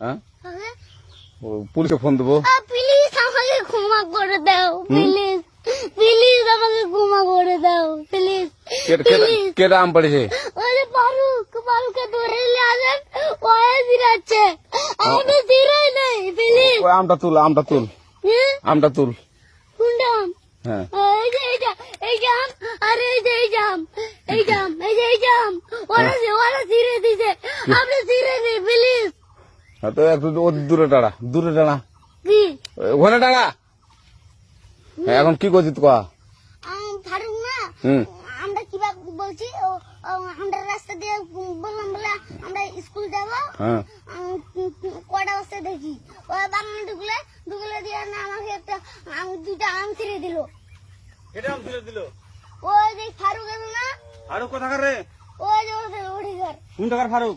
হ্যাঁ? পুলিশে ফোন দেবো। প্লিজ আমাকে ক্ষমা করে দাও প্লিজ প্লিজ আমাকে ক্ষমা করে দাও প্লিজ কেটা আম পড়েছে ফারুক ফারুককে ধরে নিয়ে আসেন ওয়ে জিরাচ্ছে আমি জিরাই নাই প্লিজ ওই আমটা তুল আমটা তুল। আমটা তুল। কোনটা আম? হ্যাঁ। এই যে জাম আরে এই যে এই জাম এই জাম এই যে এই জাম ওরা ওরা জিরে দিছে। আপনি জিরে নেই প্লিজ তো একটু ও দূরে দাঁড়া দূরে কি? ওখানে এখন কি করছিস কয়া? আম, ফারুক না আমরা কীভাবে বলছি আমরা রাস্তা দিয়ে বললাম বলে আমরা স্কুল যাব। হ্যাঁ। কটা বস্তা দেখি? ওই বাগানে ঢুকলে ঢুকলে দিয়ে না আমাকে একটা আম দুটা আম ছিঁড়ে দিল। আম তুলে দিল? ওই যে ফারুক এলো না আরও কোথাকার রে? ওই যে ওদের ঘর কোন টাকার ফারুক?